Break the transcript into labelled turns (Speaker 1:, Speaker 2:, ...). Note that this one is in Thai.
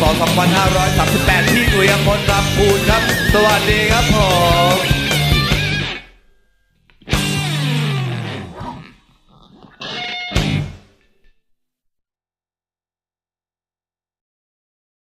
Speaker 1: ศ2538 ที่หน่ยพลรับพูนครับ สวัสดีครับผม